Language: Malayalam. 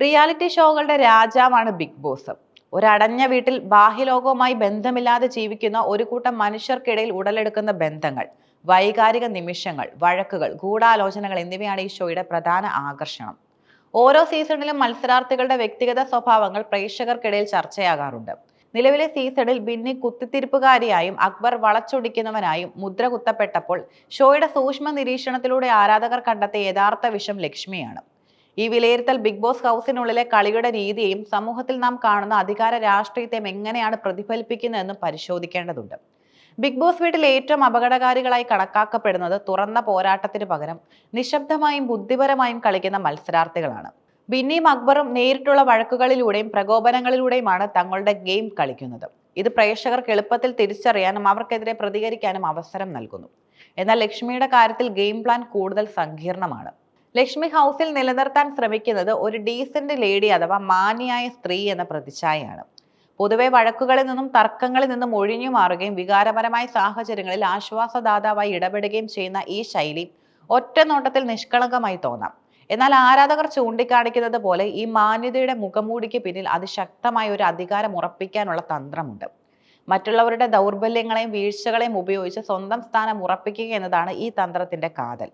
റിയാലിറ്റി ഷോകളുടെ രാജാവാണ് ബിഗ് ബോസ് ഒരടഞ്ഞ വീട്ടിൽ ബാഹ്യലോകവുമായി ബന്ധമില്ലാതെ ജീവിക്കുന്ന ഒരു കൂട്ടം മനുഷ്യർക്കിടയിൽ ഉടലെടുക്കുന്ന ബന്ധങ്ങൾ വൈകാരിക നിമിഷങ്ങൾ വഴക്കുകൾ ഗൂഢാലോചനകൾ എന്നിവയാണ് ഈ ഷോയുടെ പ്രധാന ആകർഷണം. ഓരോ സീസണിലും മത്സരാർത്ഥികളുടെ വ്യക്തിഗത സ്വഭാവങ്ങൾ പ്രേക്ഷകർക്കിടയിൽ ചർച്ചയാകാറുണ്ട്. നിലവിലെ സീസണിൽ ബിന്നി കുത്തിത്തിരിപ്പുകാരിയായും അക്ബർ വളച്ചൊടിക്കുന്നവനായും മുദ്ര കുത്തപ്പെട്ടപ്പോൾ ഷോയുടെ സൂക്ഷ്മ നിരീക്ഷണത്തിലൂടെ ആരാധകർ കണ്ടെത്തിയ യഥാർത്ഥ വിഷം ലക്ഷ്മിയാണ്. ഈ വിലയിരുത്തൽ ബിഗ് ബോസ് ഹൗസിനുള്ളിലെ കളിയുടെ രീതിയും സമൂഹത്തിൽ നാം കാണുന്ന അധികാര രാഷ്ട്രീയത്തെയും എങ്ങനെയാണ് പ്രതിഫലിപ്പിക്കുന്നതെന്നും പരിശോധിക്കേണ്ടതുണ്ട്. ബിഗ് ബോസ് വീട്ടിൽ ഏറ്റവും അപകടകാരികളായി കണക്കാക്കപ്പെടുന്നത് തുറന്ന പോരാട്ടത്തിന് പകരം നിശബ്ദമായും ബുദ്ധിപരമായും കളിക്കുന്ന മത്സരാർത്ഥികളാണ്. ബിന്നിയും അക്ബറും നേരിട്ടുള്ള വഴക്കുകളിലൂടെയും പ്രകോപനങ്ങളിലൂടെയുമാണ് തങ്ങളുടെ ഗെയിം കളിക്കുന്നത്. ഇത് പ്രേക്ഷകർക്ക് എളുപ്പത്തിൽ തിരിച്ചറിയാനും അവർക്കെതിരെ പ്രതികരിക്കാനും അവസരം നൽകുന്നു. എന്നാൽ ലക്ഷ്മിയുടെ കാര്യത്തിൽ ഗെയിം പ്ലാൻ കൂടുതൽ സങ്കീർണമാണ്. ലക്ഷ്മി ഹൗസിൽ നിലനിർത്താൻ ശ്രമിക്കുന്നത് ഒരു ഡീസന്റ് ലേഡി അഥവാ മാന്യായ സ്ത്രീ എന്ന പ്രതിച്ഛായയാണ്. പൊതുവെ വഴക്കുകളിൽ നിന്നും തർക്കങ്ങളിൽ നിന്നും ഒഴിഞ്ഞു മാറുകയും വികാരപരമായ സാഹചര്യങ്ങളിൽ ആശ്വാസദാതാവായി ഇടപെടുകയും ചെയ്യുന്ന ഈ ശൈലി ഒറ്റ നോട്ടത്തിൽ നിഷ്കളങ്കമായി തോന്നാം. എന്നാൽ ആരാധകർ ചൂണ്ടിക്കാണിക്കുന്നത് പോലെ ഈ മാന്യതയുടെ മുഖമൂടിക്ക് പിന്നിൽ അതിശക്തമായ ഒരു അധികാരം ഉറപ്പിക്കാനുള്ള തന്ത്രമുണ്ട്. മറ്റുള്ളവരുടെ ദൗർബല്യങ്ങളെയും വീഴ്ചകളെയും ഉപയോഗിച്ച് സ്വന്തം സ്ഥാനം ഉറപ്പിക്കുക എന്നതാണ് ഈ തന്ത്രത്തിന്റെ കാതൽ.